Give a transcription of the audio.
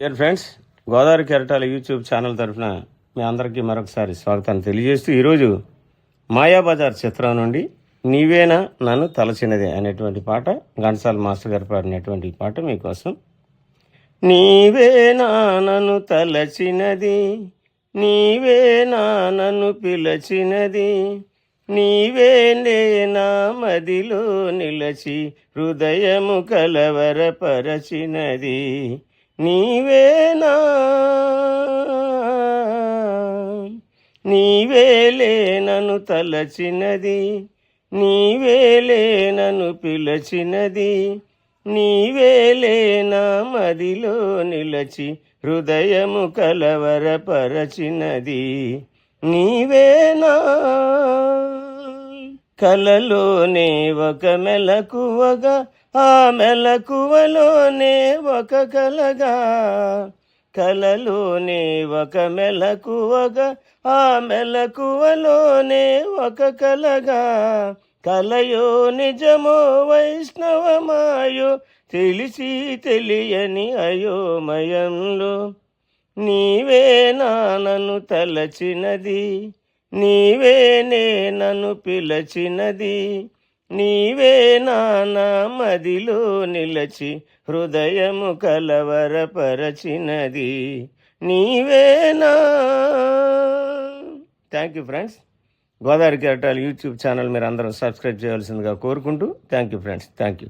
Dear friends Godavari కెరటాల YouTube channel తరఫున మీ అందరికీ మరొకసారి స్వాగతాన్ని తెలియజేస్తూ ఈరోజు మాయాబజార్ చిత్రం నుండి నీవేనా నన్ను తలచినదే అనేటువంటి పాట ఘంటసాల మాస్టర్ గారు పాడినటువంటి పాట మీకోసం. నీవేనా నన్ను తలచినది నీవేనా నన్ను పిలచినది నీవేనే నా మదిలో నిలచి హృదయము కలవరపరచినది. నీవేనా? నీవేలే నన్ను తలచినది నీవేలే నన్ను పిలచినది నీవేలే నా మదిలో నిలచి హృదయము కలవరపరచినది. నీవేనా? కలలోనే ఒక మెలకువగా ఆ మెలకువలోనే ఒక కలగా కలలోనే ఒక మెలకువగా ఆ మెలకువలోనే ఒక కలగా కలయో నిజమో వైష్ణవమాయో తెలిసి తెలియని అయోమయంలో. నీవే నన్ను తలచినది నీవేనే నన్ను పిలచినది నీవే నా మదిలో నిలచి హృదయము కలవరపరచినది. నీవేనా థ్యాంక్ యూ ఫ్రెండ్స్ గోదావరి కెరటాలు యూట్యూబ్ ఛానల్ మీరు అందరం సబ్స్క్రైబ్ చేయాల్సిందిగా కోరుకుంటూ thank you friends thank you